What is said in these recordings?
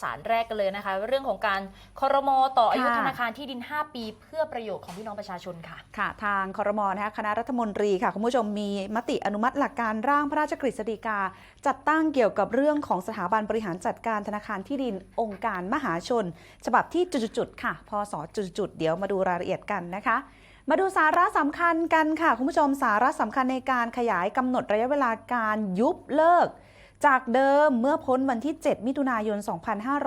สารแรกกันเลยนะคะ เรื่องของการคอรมอต่ออายุค่ะธนาคารที่ดิน 5 ปี เพื่อประโยชน์ของพี่น้องประชาชนค่ะ ค่ะ ทางคอรมอนะคะคณะรัฐมนตรีค่ะ คุณผู้ชมมีมติอนุมัติหลักการร่างพระราชกฤษฎีกา จัดตั้งเกี่ยวกับเรื่องของสถาบันบริหารจัดการธนาคารที่ดินองค์การมหาชน ฉบับที่จุดๆๆค่ะพศจุดๆๆเดี๋ยวมาดูรายละเอียดกันนะคะมาดูสาระสำคัญกันค่ะ คุณผู้ชมสาระสำคัญในการขยายกำหนดระยะเวลาการยุบเลิก จากเดิมเมื่อพ้นวันที่ 7 มิถุนายน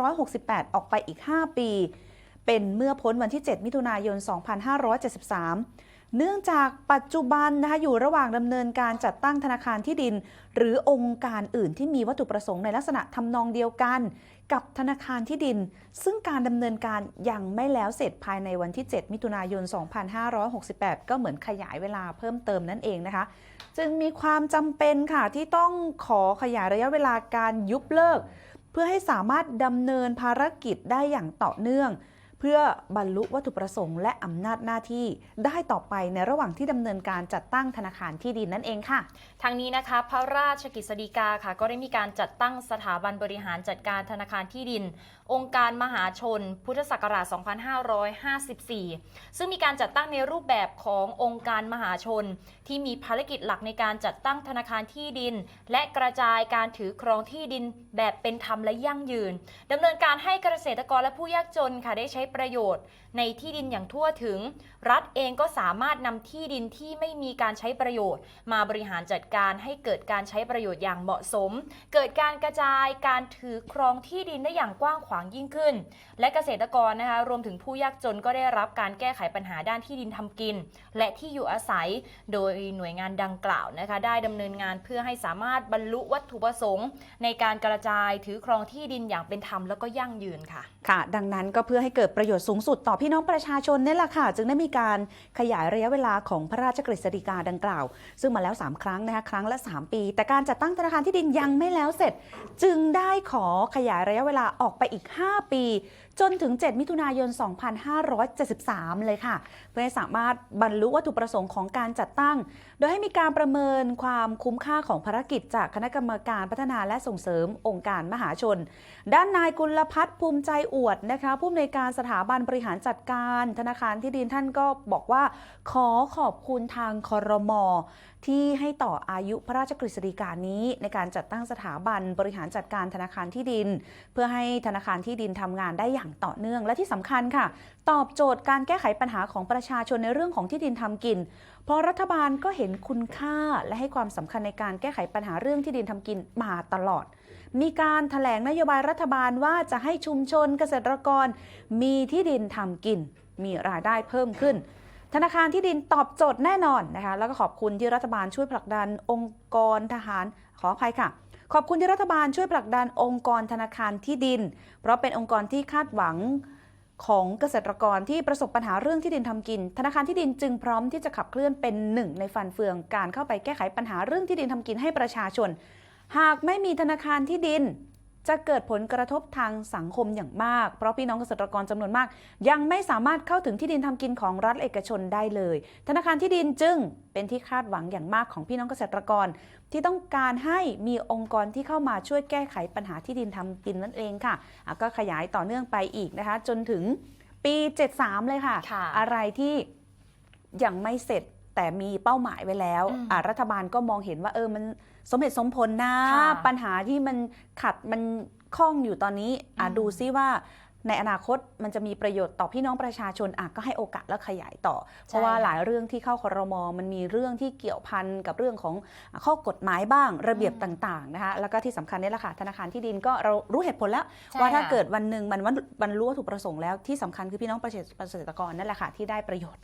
2568 ออกไปอีก 5 ปี เป็นเมื่อพ้นวันที่ 7 มิถุนายน 2573 เนื่องจากปัจจุบันนะคะอยู่ระหว่างดำเนินการจัดตั้งธนาคารที่ดิน หรือองค์การอื่นที่มีวัตถุประสงค์ในลักษณะทำนองเดียวกัน กับธนาคารที่ดิน ซึ่งการดำเนินการยังไม่แล้วเสร็จภายในวันที่ 7 มิถุนายน 2568 ก็เหมือนขยายเวลาเพิ่มเติมนั่นเองนะคะ จึงมีความจำเป็นค่ะที่ต้องขอขยายระยะเวลาการยุบเลิก เพื่อให้สามารถดำเนินภารกิจได้อย่างต่อเนื่อง พื่อบรรลุวัตถุประสงค์และอำนาจหน้าที่ได้ต่อไปในระหว่างที่ดำเนินการจัดตั้งธนาคารที่ดินนั่นเองค่ะทางนี้นะคะพระราชกฤษฎีกาค่ะ ก็ได้มีการจัดตั้งสถาบันบริหารจัดการธนาคารที่ดิน องค์การมหาชน พุทธศักราช 2554 ซึ่งมีการจัดตั้งในรูปแบบขององค์การมหาชน ที่มีภารกิจหลักในการจัดตั้งธนาคารที่ดิน และกระจายการถือครองที่ดินแบบเป็นธรรมและยั่งยืนดำเนินการให้เกษตรกรและผู้ยากจนค่ะได้ใช้ประโยชน์ ในที่ดินอย่างทั่วถึง รัฐเองก็สามารถนำที่ดินที่ไม่มีการใช้ประโยชน์ มาบริหารจัดการให้เกิดการใช้ประโยชน์อย่างเหมาะสม เกิดการกระจายการถือครองที่ดินได้อย่างกว้างขวางยิ่งขึ้น และเกษตรกรนะคะรวมถึงผู้ยากจนก็ได้รับการแก้ไขปัญหาด้านที่ดินทำกิน และที่อยู่อาศัยโดยหน่วยงานดังกล่าวนะคะได้ดำเนินงานเพื่อให้สามารถบรรลุวัตถุประสงค์ ในการกระจายถือครองที่ดินอย่างเป็นธรรมแล้วก็ยั่งยืนค่ะ ค่ะ ดังนั้นก็เพื่อให้เกิดประโยชน์สูงสุดต่อพี่น้องประชาชนนี่แหละค่ะ จึงได้มีการขยายระยะเวลาของพระราชกฤษฎีกาดังกล่าว ซึ่งมาแล้ว 3 ครั้งนะคะครั้งละ 3 ปี แต่การจัดตั้งธนาคารที่ดินยังไม่แล้วเสร็จ จึงได้ขอขยายระยะเวลาออกไปอีก 5 ปี จนถึง 7 มิถุนายน 2573 เลยค่ะ เพื่อให้สามารถบรรลุวัตถุประสงค์ของการจัดตั้ง โดยให้มีการประเมินความคุ้มค่าของภารกิจจากคณะกรรมการพัฒนาและส่งเสริมองค์การมหาชน ด้านนายกุลพัฒน์ภูมิใจอวดนะคะผู้อำนวยการสถาบันบริหารจัดการ ธนาคารที่ดินท่านก็บอกว่า ขอขอบคุณทางคอรมอที่ให้ต่ออายุพระราชกฤษฎีกานี้ ในการจัดตั้งสถาบันบริหารจัดการธนาคารที่ดิน เพื่อให้ธนาคารที่ดินทำงานได้อย่างต่อเนื่อง และที่สำคัญค่ะ ตอบโจทย์การแก้ไขปัญหาของประชาชนในเรื่องของที่ดินทำกิน เพราะรัฐบาลก็เห็นคุณค่าและให้ความสำคัญในการแก้ไขปัญหาเรื่องที่ดินทำกินมาตลอด มีการถแถลงนโยบายรัฐบาลว่าจะให้ชุมชนเกษตรกร มีที่ดินทำกิน มีรายได้เพิ่มขึ้น ธนาคารที่ดินตอบโจทย์แน่นอนนะคะ แล้วก็ขอบคุณที่รัฐบาลช่วยผลักดันองค์กรทหารขออภัยค่ะ ขอบคุณที่รัฐบาลช่วยผลักดันองค์กรธนาคารที่ดิน เพราะเป็นองค์กรที่คาดหวังของเกษตรกรที่ประสบปัญหาเรื่องที่ดินทำกิน ธนาคารที่ดินจึงพร้อมที่จะขับเคลื่อนเป็นหนึ่งในฟันเฟืองการเข้าไปแก้ไขปัญหาเรื่องที่ดินทำกินให้ประชาชน หากไม่มีธนาคารที่ดิน จะเกิดผลกระทบทางสังคมอย่างมาก เพราะพี่น้องเกษตรกรจำนวนมาก ยังไม่สามารถเข้าถึงที่ดินทำกินของรัฐเอกชนได้เลย ธนาคารที่ดินจึงเป็นที่คาดหวังอย่างมากของพี่น้องเกษตรกร ที่ต้องการให้มีองค์กรที่เข้ามาช่วยแก้ไขปัญหาที่ดินทำกินนั่นเองค่ะอะก็ขยายต่อเนื่องไปอีกนะคะ จนถึงปี 73 เลยค่ะค่ะอะไรที่ยังไม่เสร็จแต่มีเป้าหมายไว้แล้วอืมอะรัฐบาลก็มองเห็นว่าเออมัน สมเหตุสมผลนะ ค่ะปัญหาที่มันขัดมันข้องอยู่ตอนนี้อะอืม ดูซิว่า ในอนาคตมันจะมีประโยชน์ต่อพี่น้องประชาชนอะก็ให้โอกาสแล้วขยายต่อ เพราะว่าหลายเรื่องที่เข้าครมมันมีเรื่องที่เกี่ยวพันกับเรื่องของข้อกฎหมายบ้างระเบียบต่างๆนะคะแล้วก็ที่สำคัญนี่แหละค่ะธนาคารที่ดินก็เรารู้เหตุผลแล้ว ใช่ว่าถ้าค่ะ เกิดวันหนึ่งมันวันบรรลุวัตถุประสงค์แล้วที่สำคัญคือพี่น้องประชาเกษตรกรนั่นแหละค่ะที่ได้ประโยชน์นะคะ